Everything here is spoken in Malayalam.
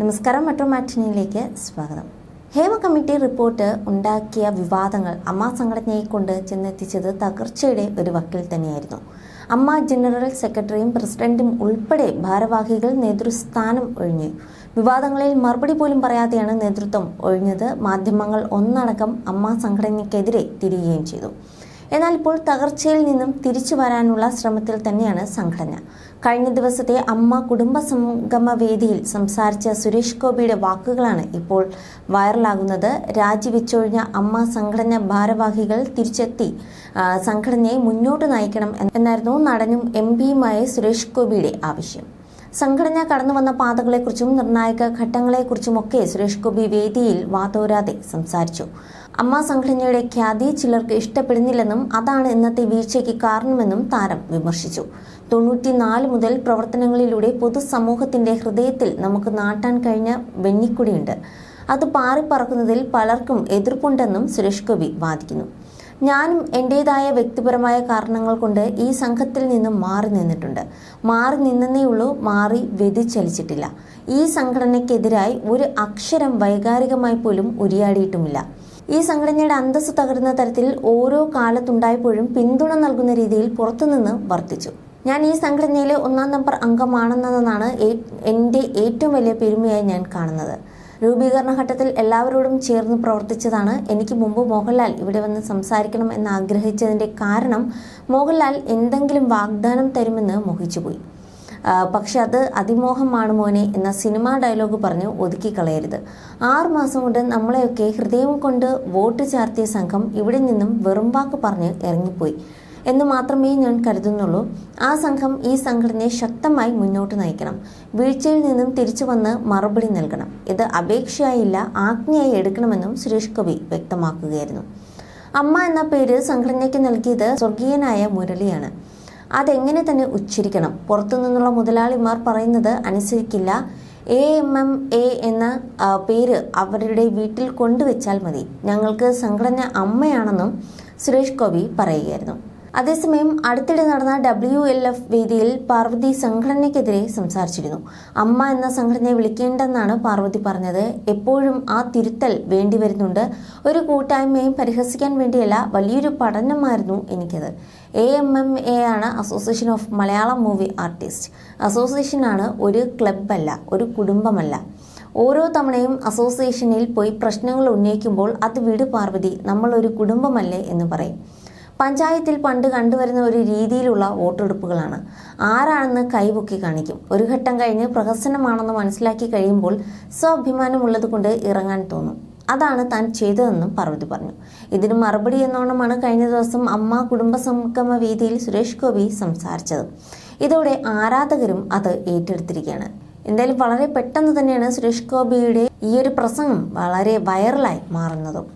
നമസ്കാരം മെട്രോ മാറ്റിനിയിലേക്ക് സ്വാഗതം. ഹേമ കമ്മിറ്റി റിപ്പോർട്ട് ഉണ്ടാക്കിയ വിവാദങ്ങൾ അമ്മ സംഘടനയെ കൊണ്ട് ചെന്നെത്തിച്ചത് തകർച്ചയുടെ ഒരു വക്കിൽ തന്നെയായിരുന്നു. അമ്മ ജനറൽ സെക്രട്ടറിയും പ്രസിഡന്റും ഉൾപ്പെടെ ഭാരവാഹികൾ നേതൃസ്ഥാനം ഒഴിഞ്ഞു. വിവാദങ്ങളിൽ മറുപടി പോലും പറയാതെയാണ് നേതൃത്വം ഒഴിഞ്ഞത്. മാധ്യമങ്ങൾ ഒന്നടക്കം അമ്മ സംഘടനയ്ക്കെതിരെ തിരിയുകയും ചെയ്തു. എന്നാൽ ഇപ്പോൾ തകർച്ചയിൽ നിന്നും തിരിച്ചു വരാനുള്ള ശ്രമത്തിൽ തന്നെയാണ് സംഘടന. കഴിഞ്ഞ ദിവസത്തെ അമ്മ കുടുംബ സംഗമ വേദിയിൽ സംസാരിച്ച സുരേഷ് ഗോപിയുടെ വാക്കുകളാണ് ഇപ്പോൾ വൈറലാകുന്നത്. രാജിവെച്ചൊഴിഞ്ഞ അമ്മ സംഘടന ഭാരവാഹികൾ തിരിച്ചെത്തി. സംഘടനയെ മുന്നോട്ട് നയിക്കണം എന്നായിരുന്നു നടനും എം പിയുമായ സുരേഷ് ഗോപിയുടെ ആവശ്യം. സംഘടന കടന്നു വന്ന പാതകളെക്കുറിച്ചും നിർണായക ഘട്ടങ്ങളെക്കുറിച്ചുമൊക്കെ സുരേഷ് ഗോപി വേദിയിൽ വാതോരാതെ സംസാരിച്ചു. അമ്മ സംഘടനയുടെ ഖ്യാതി ചിലർക്ക് ഇഷ്ടപ്പെടുന്നില്ലെന്നും അതാണ് ഇന്നത്തെ വീഴ്ചയ്ക്ക് കാരണമെന്നും താരം വിമർശിച്ചു. തൊണ്ണൂറ്റിനാല് മുതൽ പ്രവർത്തനങ്ങളിലൂടെ പൊതുസമൂഹത്തിന്റെ ഹൃദയത്തിൽ നമുക്ക് നാട്ടാൻ കഴിഞ്ഞ വെണ്ണിക്കുടിയുണ്ട് അത് പാറിപ്പറക്കുന്നതിൽ പലർക്കും എതിർപ്പുണ്ടെന്നും സുരേഷ് ഗോപി വാദിക്കുന്നു. ഞാനും എന്റേതായ വ്യക്തിപരമായ കാരണങ്ങൾ കൊണ്ട് ഈ സംഘത്തിൽ നിന്നും മാറി നിന്നിട്ടുണ്ട്. മാറി നിന്നേ ഉള്ളൂ മാറി വ്യതിചലിച്ചിട്ടില്ല. ഈ സംഘടനയ്ക്കെതിരായി ഒരു അക്ഷരം വൈകാരികമായി പോലും ഉരിയാടിയിട്ടുമില്ല. ഈ സംഘടനയുടെ അന്തസ്സ് തകരുന്ന തരത്തിൽ ഓരോ കാലത്തുണ്ടായപ്പോഴും പിന്തുണ നൽകുന്ന രീതിയിൽ പുറത്തുനിന്ന് വർദ്ധിച്ചു. ഞാൻ ഈ സംഘടനയിലെ ഒന്നാം നമ്പർ അംഗമാണെന്നതാണ് എന്റെ ഏറ്റവും വലിയ പെരുമയായി ഞാൻ കാണുന്നത്. രൂപീകരണ ഘട്ടത്തിൽ എല്ലാവരോടും ചേർന്ന് പ്രവർത്തിച്ചതാണ് എനിക്ക് മുമ്പ് മോഹൻലാൽ ഇവിടെ വന്ന് സംസാരിക്കണം എന്ന് ആഗ്രഹിച്ചതിന്റെ കാരണം മോഹൻലാൽ എന്തെങ്കിലും വാഗ്ദാനം തരുമെന്ന് മോഹിച്ചുപോയി. പക്ഷെ അത് അതിമോഹമാണ് മോനെ എന്ന സിനിമാ ഡയലോഗ് പറഞ്ഞ് ഒതുക്കി കളയരുത് ആറു മാസം കൊണ്ട് നമ്മളെയൊക്കെ ഹൃദയം കൊണ്ട് വോട്ട് ചാർത്തിയ സംഘം ഇവിടെ നിന്നും വെറും വാക്ക് പറഞ്ഞ് ഇറങ്ങിപ്പോയി. എന്ന് മാത്രമേ ഞാൻ കരുതുന്നുള്ളൂ. ആ സംഘം ഈ സംഘടനയെ ശക്തമായി മുന്നോട്ട് നയിക്കണം. വീഴ്ചയിൽ നിന്നും തിരിച്ചു വന്ന് മറുപടി നൽകണം. ഇത് അപേക്ഷയായില്ല ആജ്ഞയായി എടുക്കണമെന്നും സുരേഷ് കവി വ്യക്തമാക്കുകയായിരുന്നു. അമ്മ എന്ന പേര് സംഘടനയ്ക്ക് നൽകിയത് സ്വർഗീയനായ മുരളിയാണ്. അതെങ്ങനെ തന്നെ ഉച്ചരിക്കണം. പുറത്തുനിന്നുള്ള മുതലാളിമാർ പറയുന്നത് അനുസരിക്കില്ല. എ എം എം എ എന്ന പേര് അവരുടെ വീട്ടിൽ കൊണ്ടുവച്ചാൽ മതി. ഞങ്ങൾക്ക് സംഘടന അമ്മയാണെന്നും സുരേഷ് ഗോപി പറയുകയായിരുന്നു. അതേസമയം അടുത്തിടെ നടന്ന ഡബ്ല്യു എൽ എഫ് വേദിയിൽ പാർവതി സംഘടനയ്ക്കെതിരെ സംസാരിച്ചിരുന്നു. അമ്മ എന്ന സംഘടനയെ വിളിക്കേണ്ടെന്നാണ് പാർവതി പറഞ്ഞത്. എപ്പോഴും ആ തിരുത്തൽ വേണ്ടി വരുന്നുണ്ട്. ഒരു കൂട്ടായ്മയും പരിഹസിക്കാൻ വേണ്ടിയല്ല വലിയൊരു പഠനമായിരുന്നു എനിക്കത്. എ എം എം എ ആണ് association of Malayalam movie artist അസോസിയേഷനാണ് ഒരു ക്ലബ്ബല്ല ഒരു കുടുംബമല്ല. ഓരോ തവണയും അസോസിയേഷനിൽ പോയി പ്രശ്നങ്ങൾ ഉന്നയിക്കുമ്പോൾ അത് വിട് പാർവതി നമ്മളൊരു കുടുംബമല്ലേ എന്ന് പറയും. പഞ്ചായത്തിൽ പണ്ട് കണ്ടുവരുന്ന ഒരു രീതിയിലുള്ള വോട്ടെടുപ്പുകളാണ്. ആരാണെന്ന് കൈപൊക്കി കാണിക്കും. ഒരു ഘട്ടം കഴിഞ്ഞ് പ്രഹസനമാണെന്ന് മനസ്സിലാക്കി കഴിയുമ്പോൾ സ്വാഭിമാനമുള്ളത് കൊണ്ട് ഇറങ്ങാൻ തോന്നും. അതാണ് താൻ ചെയ്തതെന്നും പാർവതി പറഞ്ഞു. ഇതിന് മറുപടി എന്നോണമാണ് കഴിഞ്ഞ ദിവസം അമ്മ കുടുംബ സംഗമ വേദിയിൽ സുരേഷ് ഗോപി സംസാരിച്ചത്. ഇതോടെ ആരാധകരും അത് ഏറ്റെടുത്തിരിക്കുകയാണ്. എന്തായാലും വളരെ പെട്ടെന്ന് തന്നെയാണ് സുരേഷ് ഗോപിയുടെ ഈ ഒരു പ്രസംഗം വളരെ വൈറലായി മാറുന്നതും.